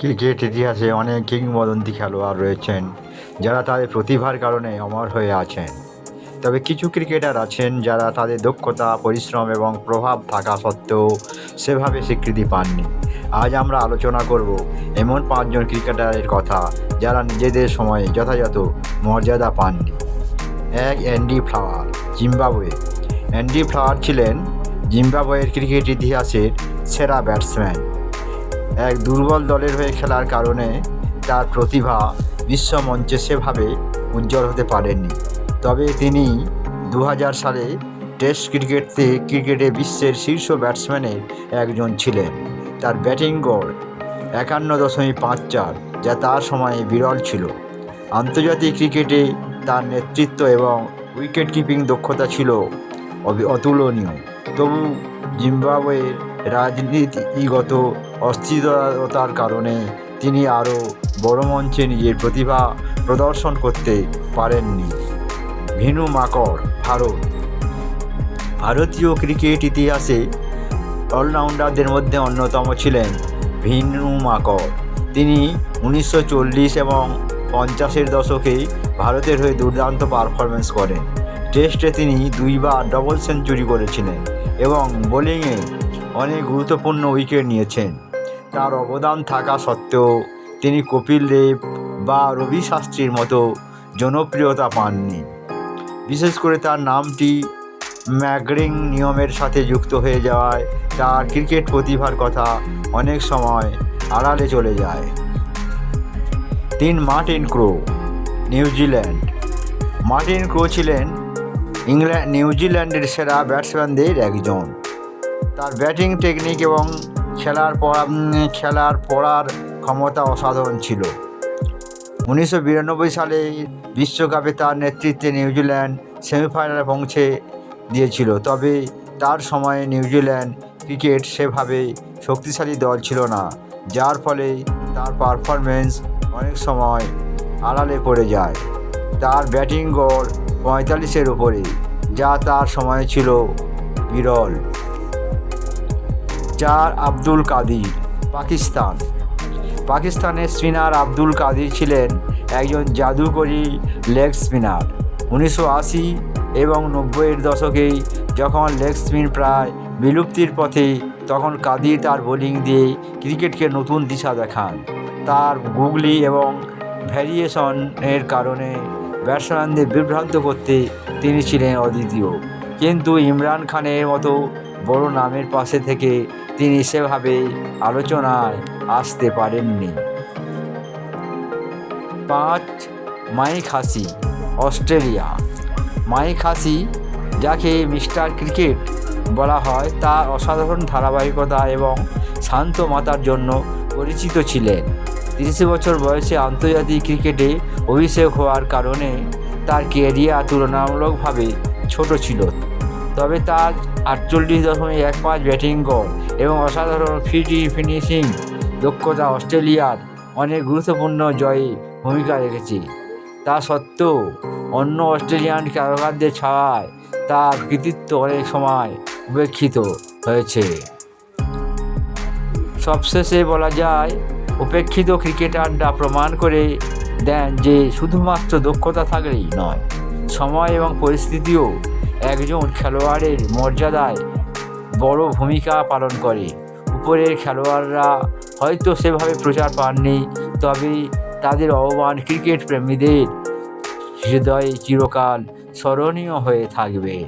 Cricket ইতিহাসে অনেক কিংবদন্তি খেলোয়াড় রয়েছেন, যারা তাদের প্রতিভার কারণে অমর হয়ে আছেন। তবে কিছু ক্রিকেটার আছেন যারা তাদের দক্ষতা, পরিশ্রম এবং প্রভাব থাকা সত্ত্বেও সেভাবে স্বীকৃতি পাননি। আজ আমরা আলোচনা করব এমন পাঁচজন ক্রিকেটারের কথা যারা নিজেদের সময়ে যথাযথ মর্যাদা পাননি। এক, Andy Flower, Zimbabwe. Andy Flower ছিলেন জিম্বাবুয়ের ক্রিকেট ইতিহাসের সেরা ব্যাটসম্যান। এক দুর্বল দলের হয়ে খেলার কারণে তার প্রতিভা বিশ্বমঞ্চে সেভাবে উজ্জ্বল হতে পারেননি। তবে তিনি দু হাজার সালে টেস্ট ক্রিকেটতে ক্রিকেটে বিশ্বের শীর্ষ ব্যাটসম্যানের একজন ছিলেন। তার ব্যাটিং গড় একান্ন দশমিক পাঁচ চার, যা তার সময়ে বিরল ছিল। আন্তর্জাতিক ক্রিকেটে তার নেতৃত্ব এবং উইকেট কিপিং দক্ষতা ছিল অতুলনীয়। তবু জিম্বাবুয়ের রাজনীতিগত অস্থিরতার কারণে তিনি আরও বড় মঞ্চে নিজের প্রতিভা প্রদর্শন করতে পারেননি। ভিনু মাকড়, ভারত। ভারতীয় ক্রিকেট ইতিহাসে অলরাউন্ডারদের মধ্যে অন্যতম ছিলেন ভিনু মাকড়। তিনি উনিশশো চল্লিশ এবং পঞ্চাশের দশকে ভারতের হয়ে দুর্দান্ত পারফরমেন্স করেন। টেস্টে তিনি দুইবার ডবল সেঞ্চুরি করেছিলেন এবং বোলিংয়ে অনেক গুরুত্বপূর্ণ উইকেট নিয়েছেন। তার অবদান থাকা সত্ত্বেও তিনি কপিল দেব বা রবি শাস্ত্রীর মতো জনপ্রিয়তা পাননি। বিশেষ করে তার নামটি ম্যাগরিং নিয়মের সাথে যুক্ত হয়ে যাওয়ায় তার ক্রিকেট প্রতিভার কথা অনেক সময় আড়ালে চলে যায়। তিন Martin Crowe New Zealand Martin Crowe ছিলেন ইংল্যান্ড নিউজিল্যান্ডের সেরা ব্যাটসম্যানদের একজন। তার ব্যাটিং টেকনিক এবং খেলার পড়া খেলার পড়ার ক্ষমতা অসাধারণ ছিল। উনিশশো বিরানব্বই সালে বিশ্বকাপে তার নেতৃত্বে নিউজিল্যান্ড সেমিফাইনালে পৌঁছে দিয়েছিল। তবে তার সময়ে নিউজিল্যান্ড ক্রিকেট সেভাবে শক্তিশালী দল ছিল না, যার ফলে তার পারফরমেন্স অনেক সময় আড়ালে পড়ে যায়। তার ব্যাটিং গড় পঁয়তাল্লিশের উপরে, যা তার সময় ছিল বিরল। চার আব্দুল কাদির, পাকিস্তান। পাকিস্তানের স্পিনার আব্দুল কাদির ছিলেন একজন জাদুকরী লেগ স্পিনার। উনিশশো আশি এবং নব্বইয়ের দশকে যখন লেগ স্পিন প্রায় বিলুপ্তির পথে, তখন কাদির তার বোলিং দিয়ে ক্রিকেটকে নতুন দিশা দেখান। তার গুগলি এবং ভ্যারিয়েশনের কারণে ব্যাটসম্যানদের বিভ্রান্ত করতে তিনি ছিলেন অদ্বিতীয়। কিন্তু ইমরান খানের মতো বড় নামের পাশে থেকে তিনি সেভাবে আলোচনায় আসতে পারেননি। পাঁচ মাইক হাসি অস্ট্রেলিয়া। মাইক হাসি যাকে মিস্টার ক্রিকেট বলা হয়, তার অসাধারণ ধারাবাহিকতা এবং শান্ত মাতার জন্য পরিচিত ছিলেন। তিরিশ বছর বয়সে আন্তর্জাতিক ক্রিকেটে অভিষেক হওয়ার কারণে তার কেরিয়ার তুলনামূলকভাবে ছোট ছিল। তবে তার আটচল্লিশ দশমিক এক পাঁচ ব্যাটিং গড় এবং অসাধারণ ফিটি ফিনিশিং দক্ষতা অস্ট্রেলিয়ার অনেক গুরুত্বপূর্ণ জয়ে ভূমিকা রেখেছে। তা সত্ত্বেও অন্য অস্ট্রেলিয়ান খেলোয়াড়দের ছাড়ায় তার কৃতিত্ব অনেক সময় উপেক্ষিত হয়েছে। সবশেষে বলা যায়, উপেক্ষিত ক্রিকেটাররা প্রমাণ করে দেন যে শুধুমাত্র দক্ষতা থাকলেই নয়, সময় এবং পরিস্থিতিও একজন খেলোয়াড়ের মর্যাদায় বড় ভূমিকা পালন করে। উপরের খেলোয়াড়রা হয়তো সেভাবে প্রচার পাননি, তবে তাদের অবমান ক্রিকেট প্রেমীদের হৃদয়ে চিরকাল স্মরণীয় হয়ে থাকবে।